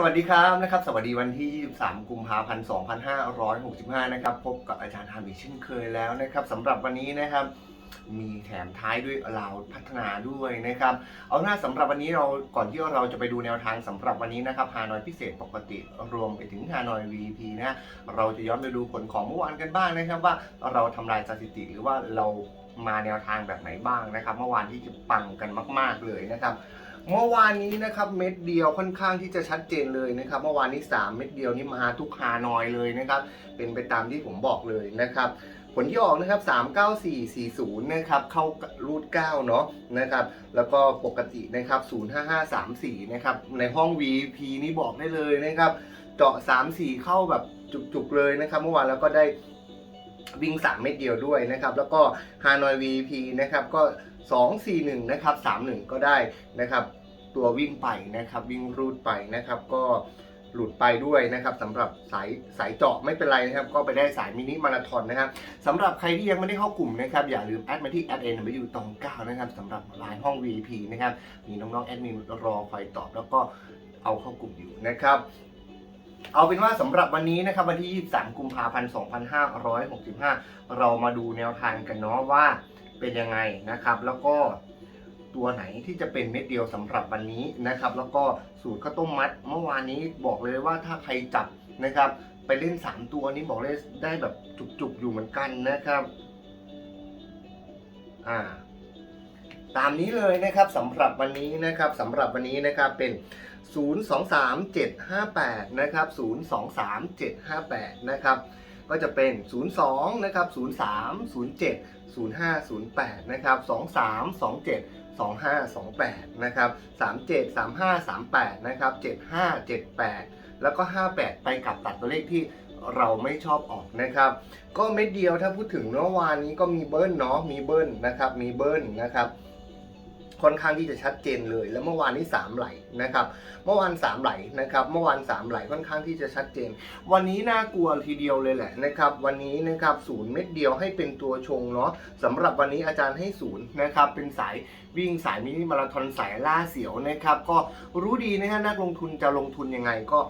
สวัสดีครับนะครับ สวัสดีวันที่ 23 กุมภาพันธ์ 2565 นะครับ พบกับอาจารย์ฮามิเช่นเคยแล้วนะครับสำหรับวันนี้นะครับ มีแถมท้ายด้วยเราพัฒนาด้วยนะครับ เอาหน้าสำหรับวันนี้เราก่อนที่เราจะไปดูแนวทางสำหรับวันนี้นะครับฮานอยพิเศษปกติรวมไปถึงฮานอย VP นะเราจะย้อนไปดูผลของเมื่อวานกันบ้างนะครับ ว่าเราทำลายสถิติหรือว่าเรามาแนวทางแบบไหนบ้างนะครับ เมื่อวานที่ปังกันมาก ๆเลยนะครับ เมื่อวานนี้นะครับเม็ดเดียวค่อนข้างที่จะชัดเจนเลยนะครับเมื่อวานนี้ 3 เม็ดเดียวนี่มาทุกฮานอยเลยนะครับเป็นไปตามที่ผมบอกเลยนะครับผลที่ออกนะครับ 39440 นะครับ เข้ารูด9เนาะนะครับ แล้วก็ปกตินะครับ 05534 นะครับ ในห้อง VP นี่บอกได้เลยนะครับ เจาะ 34 เข้าแบบจุกๆเลยนะครับ เมื่อวานแล้วก็ได้วิ่ง 3 เม็ดเดียวด้วยนะครับ แล้วก็ฮานอย VP นะครับ ก็ 241 นะครับ 31 ก็ได้นะครับ ตัววิ่งไปนะครับ วิ่งรูดไปนะครับ ก็หลุดไปด้วยนะครับสำหรับสายสายเจาะไม่เป็นไรนะครับ ก็ไปได้สายมินิมาราธอนนะครับสำหรับใครที่ยังไม่ได้เข้ากลุ่มนะครับ อย่าลืมแอดมาที่แอดเอ็นไปอยู่ตรง9นะครับสำหรับไลน์ห้อง VIP นะครับ มีน้องๆแอดมินรอคอยตอบแล้วก็เอาเข้ากลุ่มอยู่นะครับเอาเป็นว่าสำหรับวันนี้นะครับวันที่ 23 กุมภาพันธ์ 2565 เรามาดูแนวทางกันเนาะว่าเป็นยังไงนะครับ แล้วก็ ตัวไหนที่จะเป็นเม็ดเดียวสำหรับวันนี้นะครับ แล้วก็สูตรข้าวต้มมัด เมื่อวานนี้บอกเลยว่าถ้าใครจับนะครับ ไปเล่น 3 ตัวนี้บอกเลยได้แบบจุกๆอยู่เหมือนกันนะครับอ่าตามนี้เลยนะครับสำหรับวันนี้นะครับสำหรับวันนี้นะครับเป็น 023758 นะครับ 023758 นะครับ ก็จะเป็น 02 นะครับ 03 07 0508 นะครับ 23 27 2528 นะครับ 37 35 38 นะครับ 75 78 แล้วก็ 58 ไปกับตัดตัวเลขที่เราไม่ชอบออกนะครับ ก็เม็ดเดียวถ้าพูดถึงเมื่อวานนี้ก็มีเบิ้ลเนาะมีเบิ้ลนะครับมีเบิ้ลนะครับ ค่อนข้างที่จะชัดเจนเลย แล้วเมื่อวานนี้3ไหลนะครับ เมื่อวาน3ไหลนะครับ เมื่อวาน3ไหลค่อนข้างที่จะชัดเจน วันนี้น่ากลัวทีเดียวเลยแหละนะครับ วันนี้นะครับศูนย์เม็ดเดียวให้เป็นตัวชงเนาะสำหรับวันนี้อาจารย์ให้ศูนย์นะครับ เป็นสายวิ่งสายมินิมาราธอนสายล่าเสียวนะครับ ก็รู้ดีนะฮะนักลงทุนจะลงทุนยังไงก็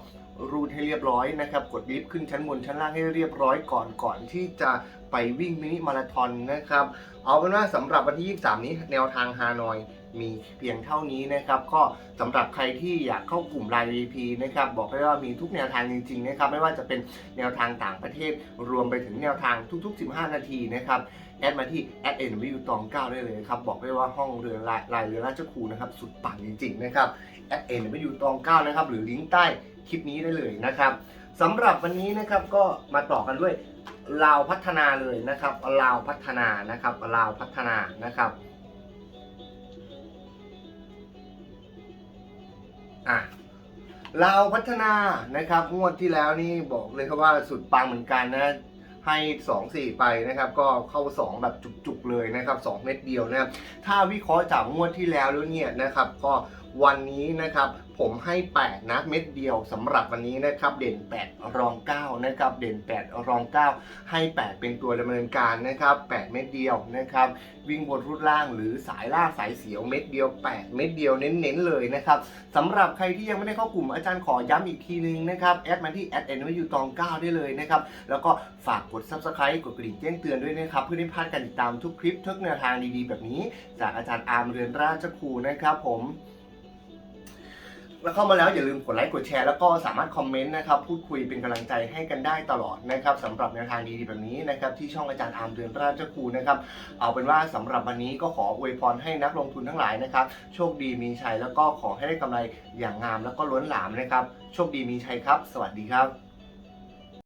รูดให้เรียบร้อยนะครับ กดลิฟต์ขึ้นชั้นบนชั้นล่างให้เรียบร้อยก่อนก่อนที่จะไปวิ่งมินิมาราธอนนะครับ เอาเป็นว่าสำหรับวันที่ 23 นี้แนวทางฮานอย มีเพียงเท่านี้นะครับก็สำหรับใครที่อยากเข้ากลุ่ม Line VP นะครับบอกได้ว่ามีทุกแนวทางจริงๆนะครับไม่ว่าจะเป็นแนวทางต่างประเทศ รวมไปถึงแนวทางทุก ๆ 15 นาทีนะครับแอดมาที่แอดเอ็นวิวตองเก้าได้เลยครับบอกได้ว่าห้องเรือลายลายเรือราชครูนะครับสุดปังจริงๆนะครับแอดเอ็นวิวตองเก้านะครับหรือลิงก์ใต้คลิปนี้ได้เลยนะครับสำหรับวันนี้นะครับก็มาต่อกันด้วยลาวพัฒนาเลยนะครับลาวพัฒนานะครับลาวพัฒนานะครับ อะลาพัฒนานะครับ งวดที่แล้วนี่บอกเลยครับว่าสุดปังเหมือนกันนะ ให้ 2 4 ไปนะครับ ก็เข้า 2 แบบจุกๆเลยนะครับ 2 เม็ดเดียวนะครับ ถ้าวิเคราะห์จากงวดที่แล้วแล้วเนี่ยนะครับ ก็วันนี้นะครับผมให้ 8 นะเม็ดเดียวสำหรับวันนี้นะครับเด่น 8 รอง 9 นะครับเด่น 8 รอง 9 ให้ 8 เป็นตัวดำเนินการนะครับ 8 เม็ดเดียวนะครับวิ่งบนรุดล่างหรือสายล่าสายเสียวเม็ดเดียว 8 เม็ดเดียวเน้นๆเลยนะครับสำหรับใครที่ยังไม่ได้เข้ากลุ่มอาจารย์ขอย้ำอีกทีนึงนะครับแอดมาที่แอดเอ็นว้อยู่ตอง 9 ได้เลยนะครับแล้วก็ฝากกด subscribe กดกระดิ่งแจ้งเตือนด้วยนะครับเพื่อไม่พลาดการติดตามทุกคลิปทุกแนวทางดีๆ แบบนี้ จากอาจารย์อาร์มเรือนราชครูนะครับผม แล้วเข้ามาแล้วอย่าลืมกดไลค์กดแชร์แล้วก็สามารถคอมเมนต์นะครับพูดคุยเป็นกำลังใจให้กันได้ตลอดนะครับสำหรับแนวทางดีๆแบบนี้นะครับที่ช่องอาจารย์อาร์มเดือนราชครูนะครับเอาเป็นว่าสำหรับวันนี้ก็ขออวยพรให้นักลงทุนทั้งหลายนะครับโชคดีมีชัยแล้วก็ขอให้ได้กำไรอย่างงามแล้วก็ล้นหลามนะครับโชคดีมีชัยครับ สวัสดีครับ